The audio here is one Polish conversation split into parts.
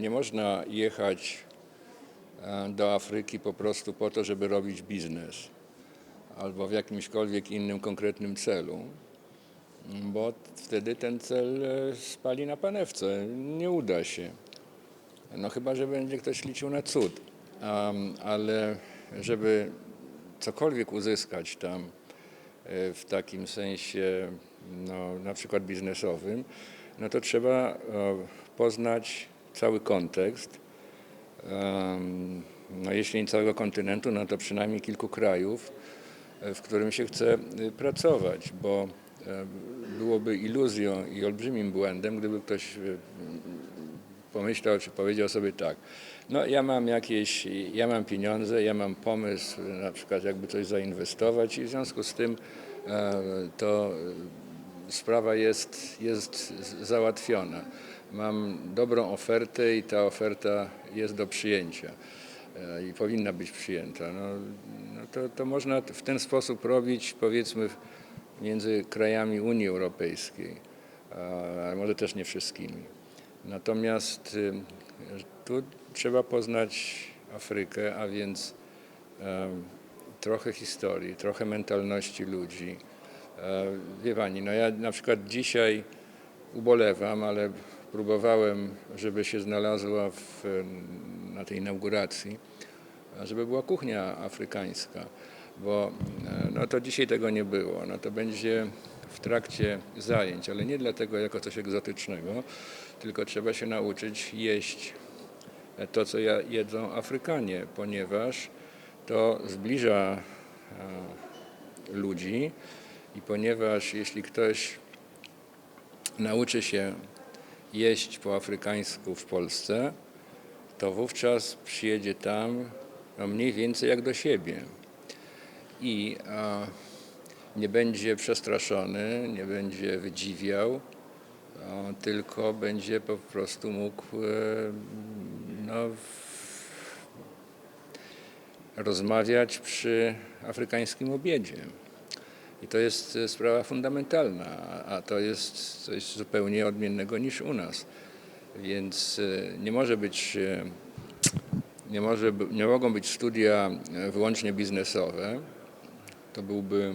Nie można jechać e, do Afryki po prostu po to, żeby robić biznes albo w jakimśkolwiek innym konkretnym celu, bo wtedy ten cel e, spali na panewce. Nie uda się. No chyba, że będzie ktoś liczył na cud. Am, ale żeby cokolwiek uzyskać tam e, w takim sensie no, na przykład biznesowym, no to trzeba poznać cały kontekst. No jeśli nie całego kontynentu, no to przynajmniej kilku krajów, e, w którym się chce e, pracować, bo e, byłoby iluzją i olbrzymim błędem, gdyby ktoś e, pomyślał czy powiedział sobie tak, no ja mam jakieś, ja mam pieniądze, ja mam pomysł na przykład jakby coś zainwestować i w związku z tym e, to sprawa jest, jest załatwiona. Mam dobrą ofertę i ta oferta jest do przyjęcia e, i powinna być przyjęta. No, no to, to można w ten sposób robić powiedzmy między krajami Unii Europejskiej, ale może też nie wszystkimi. Natomiast y, tu trzeba poznać Afrykę, a więc em, trochę historii, trochę mentalności ludzi. E, Wie pani, no ja na przykład dzisiaj ubolewam, ale próbowałem, żeby się znalazła w, na tej inauguracji, żeby była kuchnia afrykańska, bo e, no to dzisiaj tego nie było. No to będzie w trakcie zajęć, ale nie dlatego jako coś egzotycznego, tylko trzeba się nauczyć jeść to, co jedzą Afrykanie, ponieważ to zbliża e, ludzi i ponieważ jeśli ktoś nauczy się jeść po afrykańsku w Polsce, to wówczas przyjedzie tam no mniej więcej jak do siebie i a, nie będzie przestraszony, nie będzie wydziwiał, a, tylko będzie po prostu mógł e, no, rozmawiać przy afrykańskim obiedzie. I to jest e, sprawa fundamentalna, a- to jest coś zupełnie odmiennego niż u nas. Więc e, nie może być, e, nie, może, nie mogą być studia wyłącznie biznesowe. To byłby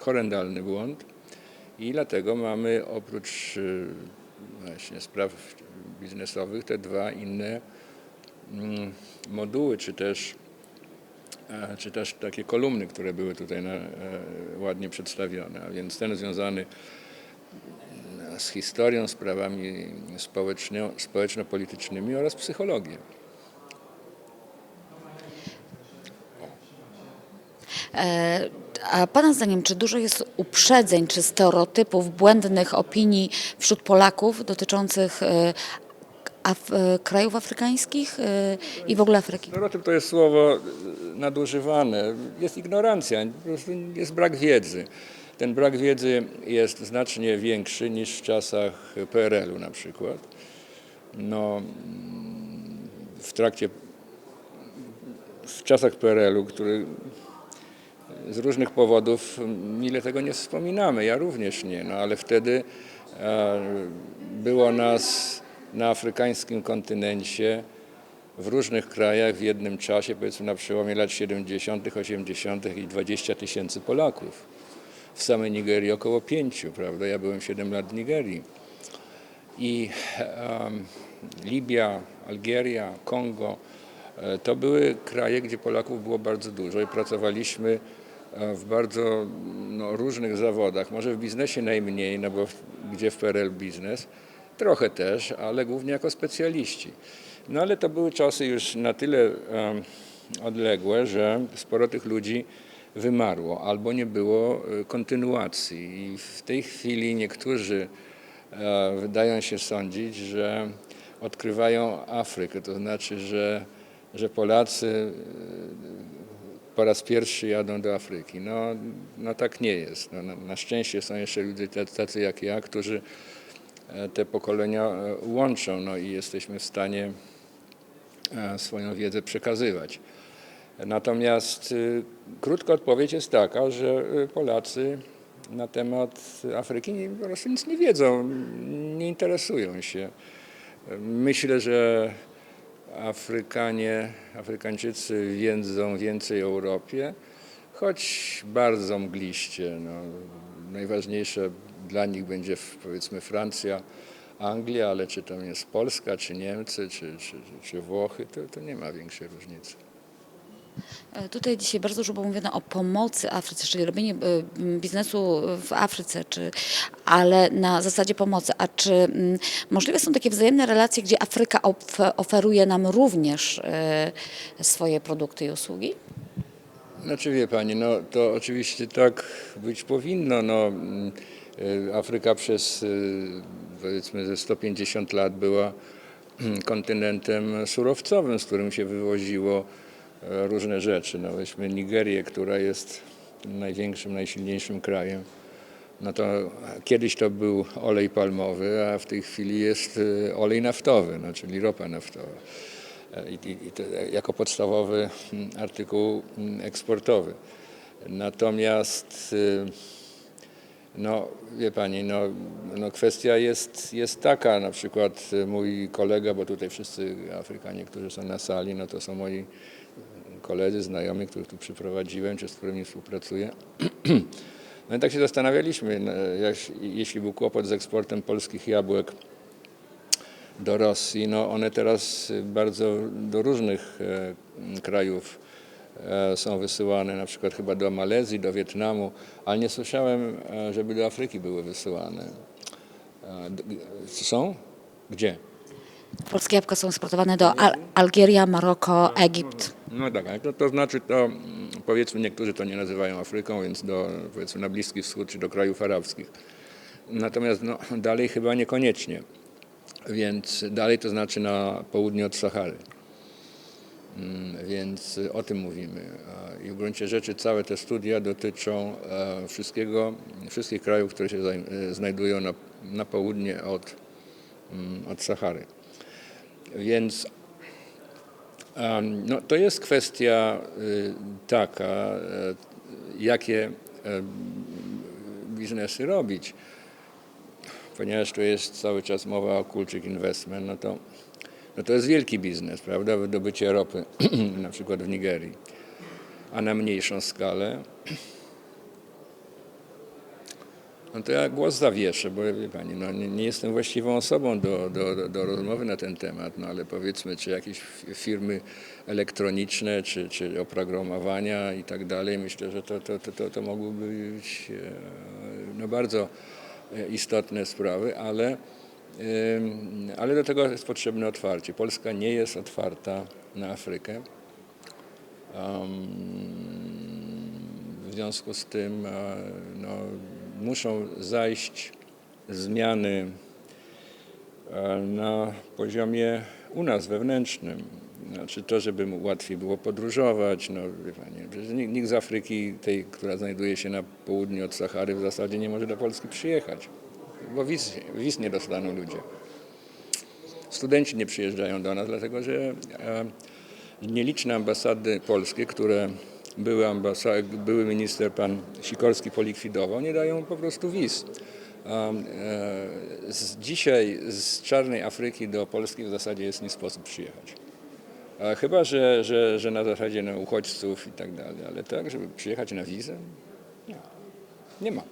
horrendalny błąd. I dlatego mamy oprócz właśnie spraw biznesowych te dwa inne mm, moduły, czy też, czy też takie kolumny, które były tutaj na, e, ładnie przedstawione. A więc ten związany mm, z historią, sprawami społeczno- społeczno-politycznymi oraz psychologią. E, A Pana zdaniem, czy dużo jest uprzedzeń, czy stereotypów, błędnych opinii wśród Polaków dotyczących e, Af- e, krajów afrykańskich e, i w ogóle Afryki? Stereotyp to jest słowo y, nadużywane. Jest ignorancja, jest brak wiedzy. Ten brak wiedzy jest znacznie większy niż w czasach PRL-u na przykład. No, mm, w trakcie, w czasach PRL-u, który z różnych powodów mile tego nie wspominamy, ja również nie, no ale wtedy e, było nas na afrykańskim kontynencie w różnych krajach w jednym czasie, powiedzmy na przełomie lat 70., 80. i 20 tysięcy Polaków. W samej Nigerii około pięciu, prawda? Ja byłem 7 lat w Nigerii. I em, Libia, Algieria, Kongo e, to były kraje, gdzie Polaków było bardzo dużo i pracowaliśmy e, w bardzo no, różnych zawodach. Może w biznesie najmniej, no bo w, gdzie w PRL biznes, trochę też, ale głównie jako specjaliści. No ale to były czasy już na tyle odległe, że sporo tych ludzi wymarło albo nie było e, kontynuacji. I w tej chwili niektórzy e, wydają się sądzić, że odkrywają Afrykę, to znaczy, że, że Polacy e, po raz pierwszy jadą do Afryki. No, no tak nie jest. No, na, szczęście są jeszcze ludzie tacy, jak ja, którzy te pokolenia e, łączą no i jesteśmy w stanie e, swoją wiedzę przekazywać. Natomiast y, krótka odpowiedź jest taka, że y, Polacy na temat Afryki po prostu nic nie wiedzą, nie interesują się. Myślę, że Afrykanie, Afrykańczycy wiedzą więcej o Europie, choć bardzo mgliście. No, najważniejsze dla nich będzie powiedzmy Francja, Anglia, ale czy tam jest Polska, czy Niemcy, czy, czy, czy Włochy, to, to nie ma większej różnicy. E, Tutaj dzisiaj bardzo dużo było mówione o pomocy Afryce, czyli robienie e, biznesu w Afryce, czy, ale na zasadzie pomocy. A czy możliwe są takie wzajemne relacje, gdzie Afryka of, oferuje nam również e, swoje produkty i usługi? Znaczy wie pani, no to oczywiście tak być powinno. No, mm, y, Afryka przez y, powiedzmy ze 150 lat była mm, kontynentem surowcowym, z którym się wywoziło e, różne rzeczy. No weźmy Nigerię, która jest największym, najsilniejszym krajem. No to kiedyś to był olej palmowy, a w tej chwili jest olej naftowy, no, czyli ropa naftowa. I, i, to jako podstawowy mm, artykuł mm, eksportowy. Natomiast y, no, wie pani, no, no kwestia jest, jest taka, na przykład y, mój kolega, bo tutaj wszyscy Afrykanie, którzy są na sali, no to są moi koledzy, znajomi, których tu przyprowadziłem, czy z którymi współpracuję. No i tak się zastanawialiśmy, jak, jeśli był kłopot z eksportem polskich jabłek do Rosji, no one teraz y, bardzo do różnych e, krajów e, są wysyłane, na przykład chyba do Malezji, do Wietnamu, ale nie słyszałem, e, żeby do Afryki były wysyłane. Są? Gdzie? Polskie jabłka są eksportowane do Al- Algieria, Maroko, Egipt. No tak, to, to znaczy to, powiedzmy, niektórzy to nie nazywają Afryką, więc do, powiedzmy, na Bliski Wschód czy do krajów arabskich. Natomiast no, dalej chyba niekoniecznie, więc dalej to znaczy na południe od Sahary. Mm, Więc o tym mówimy. I w gruncie rzeczy całe te studia dotyczą e, wszystkiego, wszystkich krajów, które się e, znajdują na, na południe od, mm, od Sahary. Więc No, to jest kwestia y, taka, e, jakie biznesy robić. Ponieważ tu jest cały czas mowa o culture investment, no to, no to jest wielki biznes, prawda? Wydobycie ropy, na przykład w Nigerii, a na mniejszą skalę. No to ja głos zawieszę, bo wie pani, no nie, nie jestem właściwą osobą do, do, do, rozmowy na ten temat, no ale powiedzmy, czy jakieś firmy elektroniczne, czy, czy oprogramowania i tak dalej, myślę, że to, to, to, to, to mogłyby być e, no bardzo istotne sprawy, ale, ale do tego jest potrzebne otwarcie. Polska nie jest otwarta na Afrykę. W związku z tym e, no, muszą zajść zmiany e, na poziomie u nas wewnętrznym. Znaczy to, żeby mu łatwiej było podróżować. No, nikt, z Afryki, tej, która znajduje się na południu od Sahary, w zasadzie nie może do Polski przyjechać, bo wiz, wiz nie dostaną ludzie. Studenci nie przyjeżdżają do nas, dlatego że e, nieliczne ambasady polskie, które były, ambasa- były minister pan Sikorski polikwidował, nie dają po prostu wiz. E, z, dzisiaj z czarnej Afryki do Polski w zasadzie jest nie sposób przyjechać. A chyba, że, że, że na zasadzie no, uchodźców i tak dalej, ale tak, żeby przyjechać na wizę? Nie, nie ma.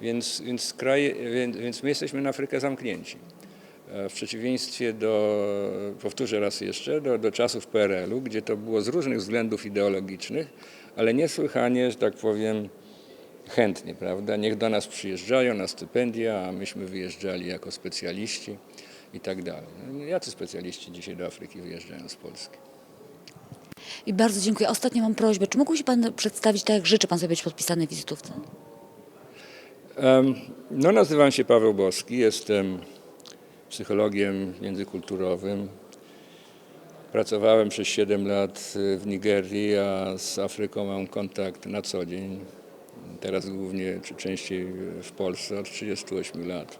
Więc, więc, kraj, więc, więc my jesteśmy na Afrykę zamknięci. E, W przeciwieństwie do, powtórzę raz jeszcze, do, do czasów PRL-u, gdzie to było z różnych względów ideologicznych, ale niesłychanie, że tak powiem, chętnie, prawda? Niech do nas przyjeżdżają na stypendia, a myśmy wyjeżdżali jako specjaliści i tak dalej. No, Jacy specjaliści dzisiaj do Afryki wyjeżdżają z Polski? I bardzo dziękuję. Ostatnio mam prośbę, czy mógłby się Pan przedstawić tak, jak życzy Pan sobie być podpisany w wizytówce? No, nazywam się Paweł Boski, jestem psychologiem międzykulturowym. Pracowałem przez 7 lat y, w Nigerii, a z Afryką mam kontakt na co dzień. Teraz głównie, czy częściej w Polsce od 38 lat.